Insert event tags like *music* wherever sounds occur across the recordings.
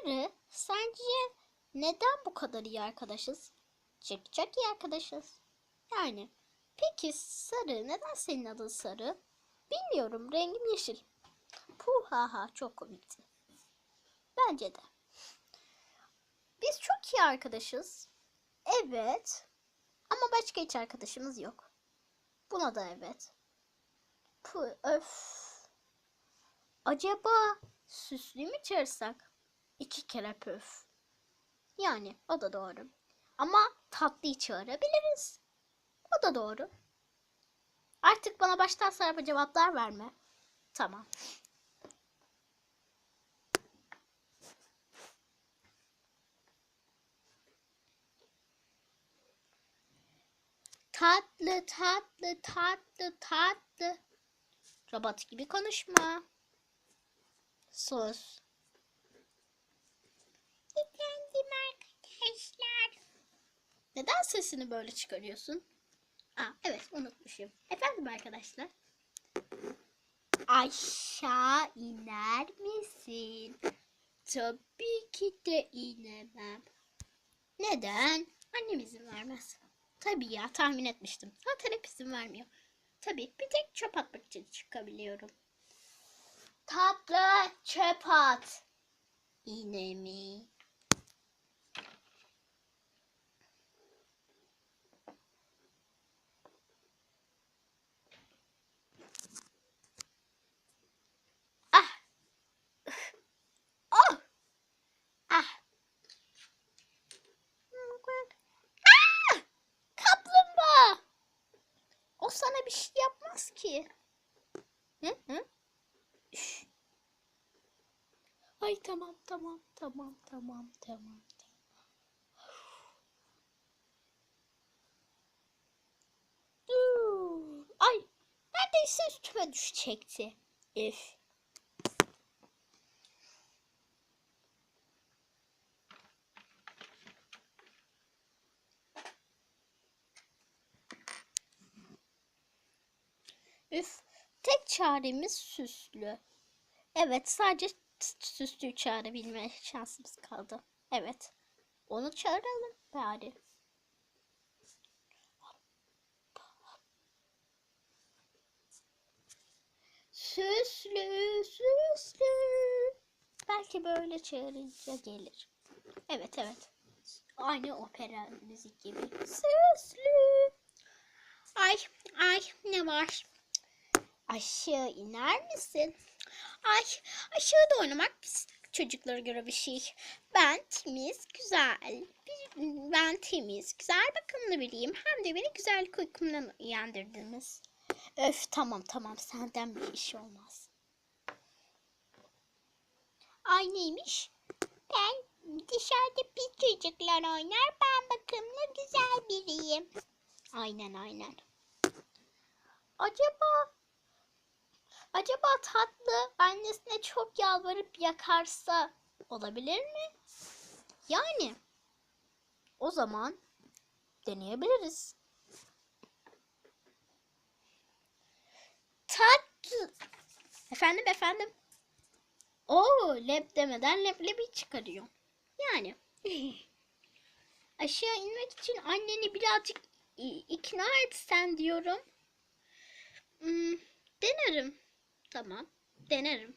sarı sence neden bu kadar iyi arkadaşız? Çok iyi arkadaşız. Yani peki sarı neden senin adın sarı? Bilmiyorum rengim yeşil. Puh ha ha çok komikti. Bence de. Biz çok iyi arkadaşız. Evet. Ama başka hiç arkadaşımız yok. Buna da evet. Puh öf. Acaba süslü mü çağırsak? İki kere pöf. Yani o da doğru. Ama tatlıyı çağırabiliriz. O da doğru. Artık bana baştan sona cevaplar verme. Tamam. Tatlı tatlı tatlı tatlı. Robot gibi konuşma. Sus. Efendim arkadaşlar. Neden sesini böyle çıkarıyorsun? Aa, evet unutmuşum. Efendim arkadaşlar. Aşağı iner misin? Tabii ki de inemem. Neden? Annem izin vermez. Tabii ya tahmin etmiştim. Zaten hep izin vermiyor. Tabii bir tek çöp atmak için çıkabiliyorum. Tatlı çöp at. Yine mi? Ah. Oh. Ah. Ah! Kaplumbağa. O sana bir şey yapmaz ki. Hı hı. Üş. Ay tamam tamam tamam tamam tamam. Ay neredeyse üstüme düşecekti. Üf. Üf. Tek çaremiz süslü. Evet sadece süslü çağırabilme şansımız kaldı. Evet. Onu çağıralım bari. Süslü, süslü. Belki böyle çağırınca gelir. Evet, evet. Aynı opera müzik gibi. Süslü. Ay, ay ne var? Aşağı iner misin? Ay, aşağıda oynamak biz çocuklara göre bir şey. Ben temiz, güzel. bir- Ben temiz, güzel, bakımlı biriyim. Hem de beni güzellik uykumdan uyandırdınız. Öf tamam tamam senden bir iş olmaz. Ay neymiş? Ben dışarıda pis çocuklar oynar. Ben bakımlı güzel biriyim. Aynen aynen. Acaba acaba tatlı annesine çok yalvarıp yakarsa olabilir mi? Yani o zaman deneyebiliriz. Tatlı. Efendim efendim. Oo lep demeden leblebi çıkarıyor. Yani. *laughs* Aşağı inmek için anneni birazcık ikna etsen diyorum. Hmm, denerim. Tamam. Denerim.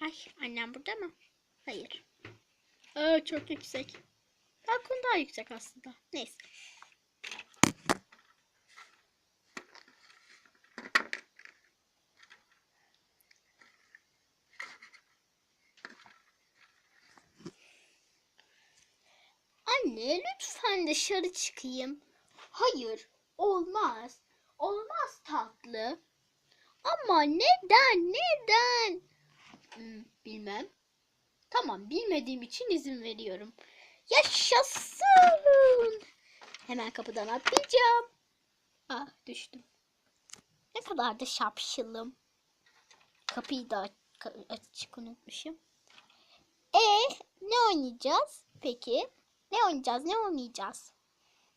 Ay annem burada mı? Hayır. Aa, çok yüksek. Balkon daha yüksek aslında. Neyse. Anne lütfen dışarı çıkayım. Hayır, olmaz. Olmaz tatlı. Ama neden? Neden? Hmm, bilmem. Tamam, bilmediğim için izin veriyorum. Yaşasın. Hemen kapıdan atlayacağım. Ah düştüm. Ne kadar da şapşılım. Kapıyı da aç- açık unutmuşum. E ne oynayacağız peki? Ne oynayacağız? Ne oynayacağız?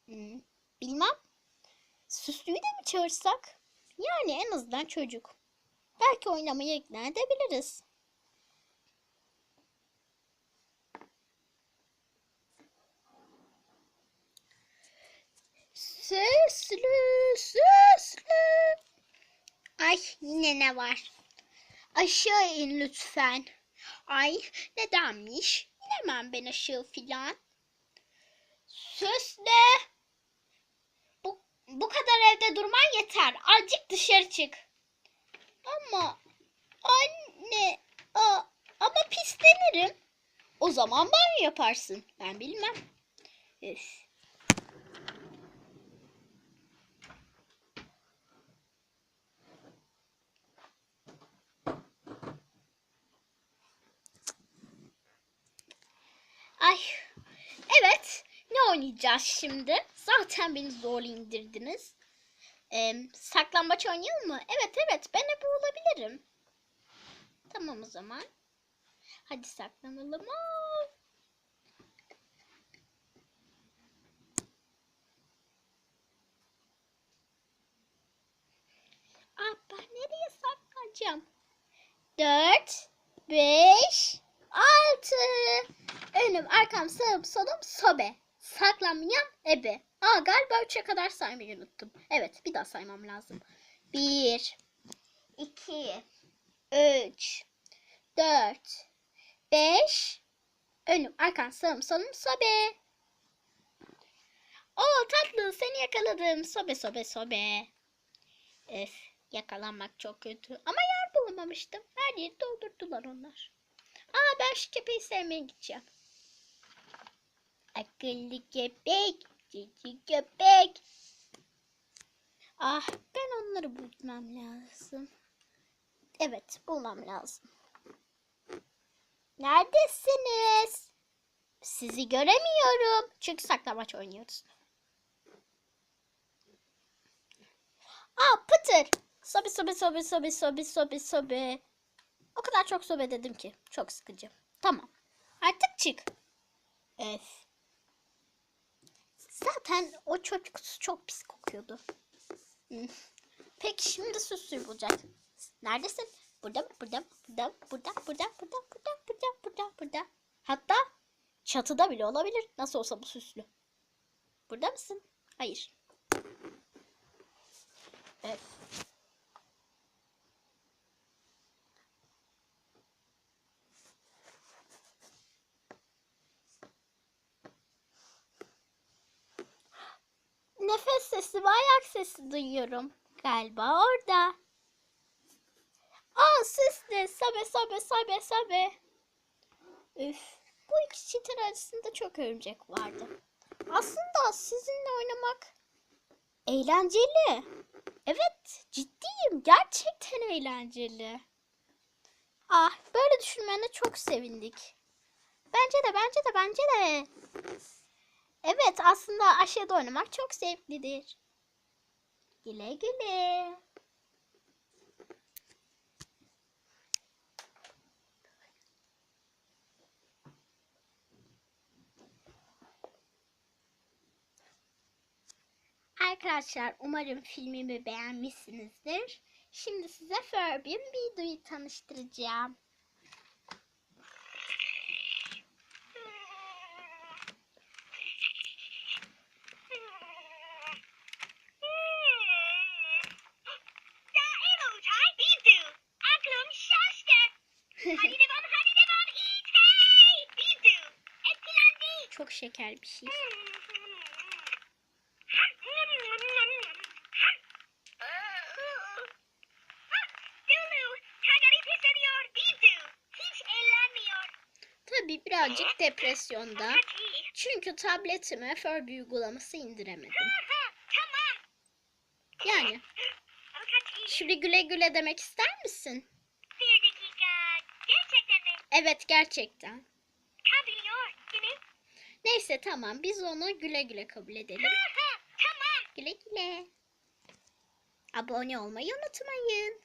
Hmm, bilmem. Süslüyü de mi çağırsak? Yani en azından çocuk. Belki oynamaya ikna edebiliriz. Süslü, süslü. Ay yine ne var? Aşağı in lütfen. Ay nedenmiş? İnemem ben aşağı filan. Süslü. Bu, bu kadar evde durman yeter. Azıcık dışarı çık. Ama anne a, ama pislenirim. O zaman banyo yaparsın. Ben bilmem. Üf. Ay. Evet. Ne oynayacağız şimdi? Zaten beni zor indirdiniz. Ee, saklambaç oynayalım mı? Evet evet ben de olabilirim. Tamam o zaman. Hadi saklanalım. Aa! Aa, ben nereye saklanacağım? Dört, beş, altı. Önüm, arkam, sağım, solum, sobe. Saklanmayan ebe. Aa galiba üçe kadar saymayı unuttum. Evet bir daha saymam lazım. Bir, iki, üç, dört, beş. Önüm, arkam, sağım, solum, sobe. Oo tatlı seni yakaladım. Sobe sobe sobe. Öf yakalanmak çok kötü. Ama yer bulamamıştım. Her yeri doldurdular onlar. Aa ben şu köpeği sevmeye gideceğim. Akıllı köpek, cici köpek. Ah ben onları bulmam lazım. Evet bulmam lazım. Neredesiniz? Sizi göremiyorum. Çünkü saklambaç oynuyoruz. Aa pıtır. Sobe sobe sobe sobe sobe sobe sobe. O kadar çok sobe dedim ki. Çok sıkıcı. Tamam. Artık çık. Öf. Zaten o çocuk çok pis kokuyordu. Hmm. Peki şimdi süslü bulacak. Neredesin? Burada? Burada? Burada? Burada, burada, burada, burada, burada, burada, burada. Hatta çatıda bile olabilir. Nasıl olsa bu süslü. Burada mısın? Hayır. Evet. Nefes sesi ve ayak sesi duyuyorum. Galiba orada. Aa sesli. Sabe sabe sabe sabe. Üf. Bu iki çitin arasında çok örümcek vardı. Aslında sizinle oynamak eğlenceli. Evet ciddiyim. Gerçekten eğlenceli. Ah böyle düşünmene çok sevindik. Bence de bence de bence de. Evet aslında aşağıda oynamak çok zevklidir. Güle güle. Arkadaşlar umarım filmimi beğenmişsinizdir. Şimdi size Furby'in Bidu'yu tanıştıracağım. Şeker bir şey. Tabii birazcık depresyonda. Çünkü tabletime Furby uygulaması indiremedim. Yani şimdi güle güle demek ister misin? Bir dakika. Gerçekten mi? Evet gerçekten. Neyse tamam biz onu güle güle kabul edelim. *laughs* Tamam. Güle güle. Abone olmayı unutmayın.